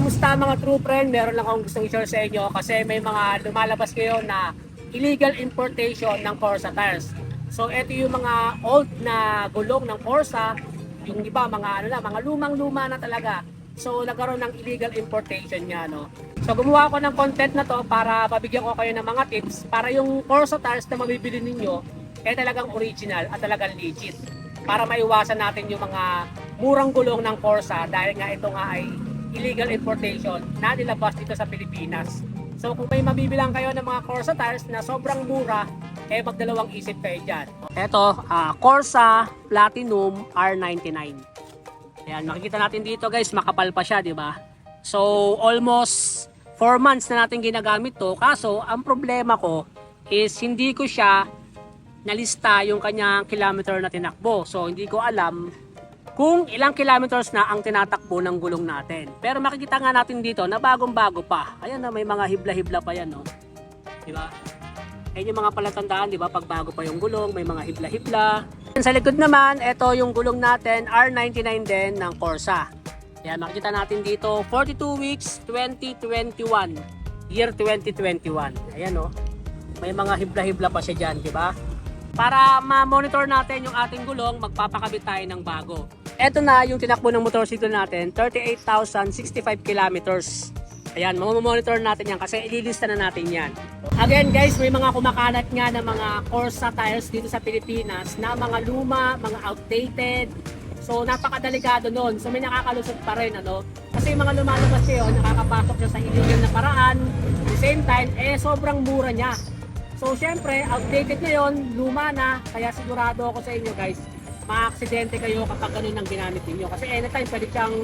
Kamusta mga true friend? Meron lang akong gustong i-share sa inyo kasi may mga lumalabas ngayon na illegal importation ng Corsa tires. So ito yung mga old na gulong ng Corsa, yung iba mga ano na, mga lumang-luma na talaga. So nagkaroon ng illegal importation nga no. So gumawa ako ng content na to para mabigyan ko kayo ng mga tips para yung Corsa tires na mabibili ninyo eh talagang original at talagang legit. Para maiwasan natin yung mga murang gulong ng Corsa dahil nga ito nga ay illegal importation na nilabas dito sa Pilipinas. So kung may mabibilang kayo ng mga Corsa tires na sobrang mura, eh magdalawang isip kayo dyan. Ito, ah, Corsa Platinum R99. Ayan, makikita natin dito guys, makapal pa siya, di ba? So, almost 4 months na natin ginagamit to. Kaso, ang problema ko is hindi ko siya nalista yung kanyang kilometer na tinakbo. So, hindi ko alam kung ilang kilometers na ang tinatakbo ng gulong natin. Pero makikita nga natin dito na bagong-bago pa. Ayan na, may mga hibla-hibla pa yan, no? Di ba? Ayan yung mga palatandaan, di ba? Pag bago pa yung gulong, may mga hibla-hibla. Sa likod naman, ito yung gulong natin, R99 din ng Corsa. Ayan, makikita natin dito, 42 weeks, 2021. Year 2021. Ayan, no? May mga hibla-hibla pa siya dyan, di ba? Para ma-monitor natin yung ating gulong, magpapakabit tayo ng bago. Ito na yung tinakbo ng motorsiklo natin, 38,065 kilometers. Ayan, mamamonitor natin yan kasi ililista na natin yan. Again guys, may mga kumakalat nga ng mga Corsa tires dito sa Pilipinas na mga luma, mga outdated. So napakadelikado nun. So may nakakalusot pa rin ano. Kasi yung mga lumalabas yun, nakakapasok siya sa illegal na paraan. At the same time, eh sobrang mura niya. So syempre, outdated na yon, luma na. Kaya sigurado ako sa inyo guys, maaksidente kayo kapag ganun ang ginamit ninyo. Kasi anytime pwede siyang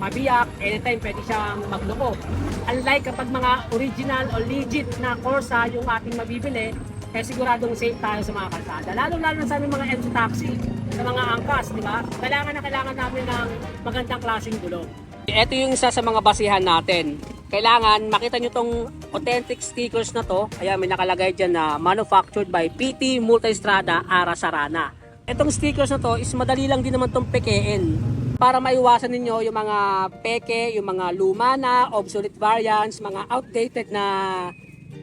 mabiyak, anytime pwede siyang magloko. Unlike kapag mga original o legit na Corsa yung ating mabibili, kaya siguradong safe tayo sa mga kalsada. Lalo-lalo sa aming mga MC taxi, sa mga angkas, di ba? Kailangan na kailangan namin ng magandang klaseng gulong. Ito yung isa sa mga basihan natin. Kailangan makita nyo tong authentic stickers na to. Ayan, may nakalagay dyan na manufactured by PT Multistrada Ara Sarana. Itong stickers na to is madali lang din naman tong pekein para maiwasan ninyo yung mga peke, yung mga luma na, obsolete variants, mga outdated na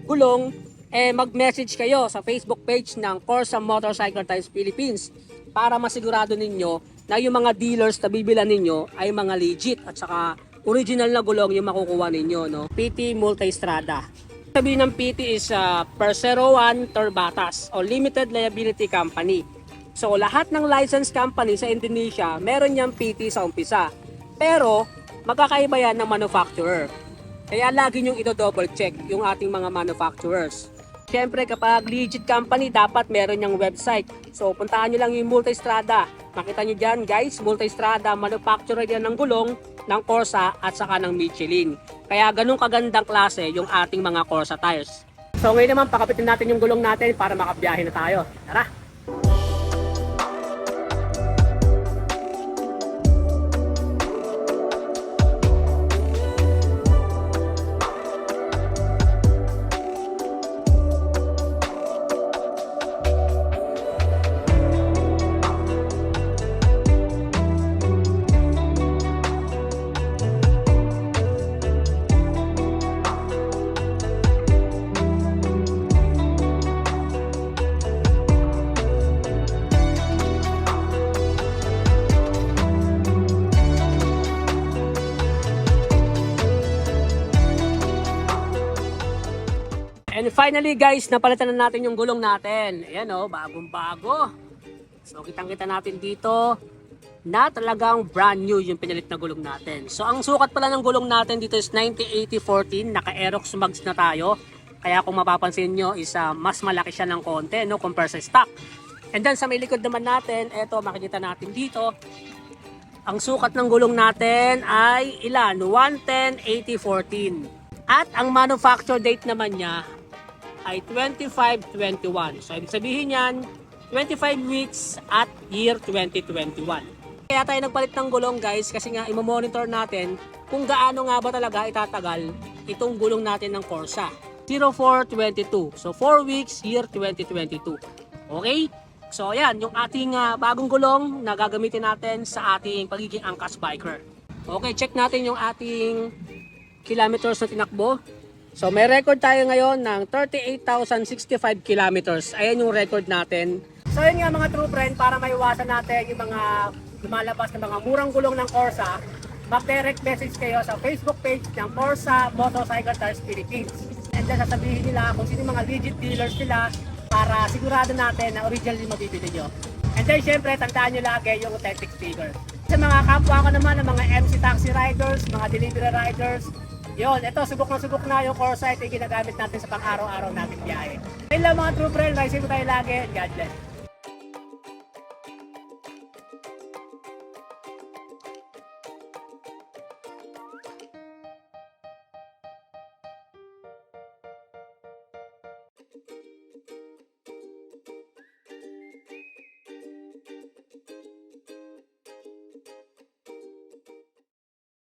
gulong, eh mag-message kayo sa Facebook page ng Corsa Motorcycle Tires Philippines para masigurado ninyo na yung mga dealers na bibilan ninyo ay mga legit at saka original na gulong yung makukuha ninyo, no? PT Multistrada. Sabi ng PT is uh, Persero 1 Torbatas o Limited Liability Company. So lahat ng license company sa Indonesia, meron niyang PT sa umpisa. Pero magkakaiba yan ng manufacturer. Kaya lagi niyong ito-double check yung ating mga manufacturers. Siyempre kapag legit company, dapat meron niyang website. So puntahan niyo lang yung Multistrada. Makita niyo dyan guys, Multistrada, manufacturer yan ng gulong, ng Corsa at saka ng Michelin. Kaya ganun kagandang klase yung ating mga Corsa tires. So ngayon naman, pakapitin natin yung gulong natin para makabiyahe na tayo. Tara! And finally guys, napalitan na natin yung gulong natin. Ayan o, bagong bago. So kitang kita natin dito na talagang brand new yung pinalit na gulong natin. So ang sukat pala ng gulong natin dito is 90-80-14, naka-Aerox mags na tayo. Kaya kung mapapansin nyo is ah, mas malaki siya ng konti no, compare sa stock. And then sa may likod naman natin, eto makikita natin dito, ang sukat ng gulong natin ay ilan? 110-80-14. At ang manufacture date naman niya ay 25-21. So, ibig sabihin yan, 25 weeks at year 2021. Kaya tayo nagpalit ng gulong guys kasi nga imamonitor natin kung gaano nga ba talaga itatagal itong gulong natin ng Corsa. 0422. So 4 weeks, year 2022. Okay? So ayan, yung ating ah, bagong gulong na gagamitin natin sa ating pagiging angkas biker. Okay, check natin yung ating kilometers na tinakbo. So may record tayo ngayon ng 38,065 kilometers. Ayan yung record natin. So yun nga mga true friend, para maiwasan natin yung mga lumalabas na mga murang gulong ng Corsa, mag-direct message kayo sa Facebook page ng Corsa Motorcycle Tires Philippines. And then sasabihin nila kung sino mga legit dealers nila para sigurado natin na original yung mabibili nyo. And then syempre, tandaan nyo lagi yung authentic sticker. Sa mga kapwa ko naman, ng mga MC taxi riders, mga delivery riders, yun, ito, subok na subok na yung Corsa. Ito yung ginagamit natin sa pang-araw-araw natin biyahe. Ayun lang mga true friend, ride safe tayo lagi. God bless.